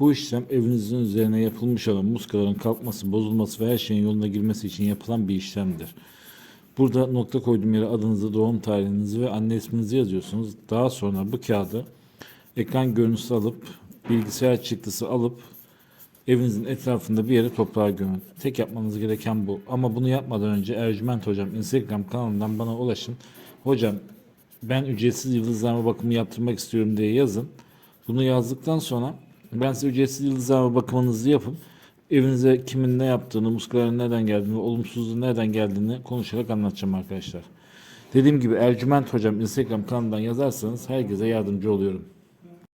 Bu işlem evinizin üzerine yapılmış olan muskaların kalkması, bozulması ve her şeyin yoluna girmesi için yapılan bir işlemdir. Burada nokta koyduğum yere adınızı, doğum tarihinizi ve anne isminizi yazıyorsunuz. Daha sonra bu kağıdı ekran görüntüsü alıp, bilgisayar çıktısı alıp evinizin etrafında bir yere toprağa gömün. Tek yapmanız gereken bu. Ama bunu yapmadan önce Ercüment Hocam Instagram kanalından bana ulaşın. Hocam ben ücretsiz yıldızlama bakımı yaptırmak istiyorum diye yazın. Bunu yazdıktan sonra ben size ücretsiz yıldızlama bakımınızı yapıp evinize kimin ne yaptığını, muskaların nereden geldiğini, olumsuzluğun nereden geldiğini konuşarak anlatacağım arkadaşlar. Dediğim gibi Ercüment Hocam Instagram kanalından yazarsanız herkese yardımcı oluyorum.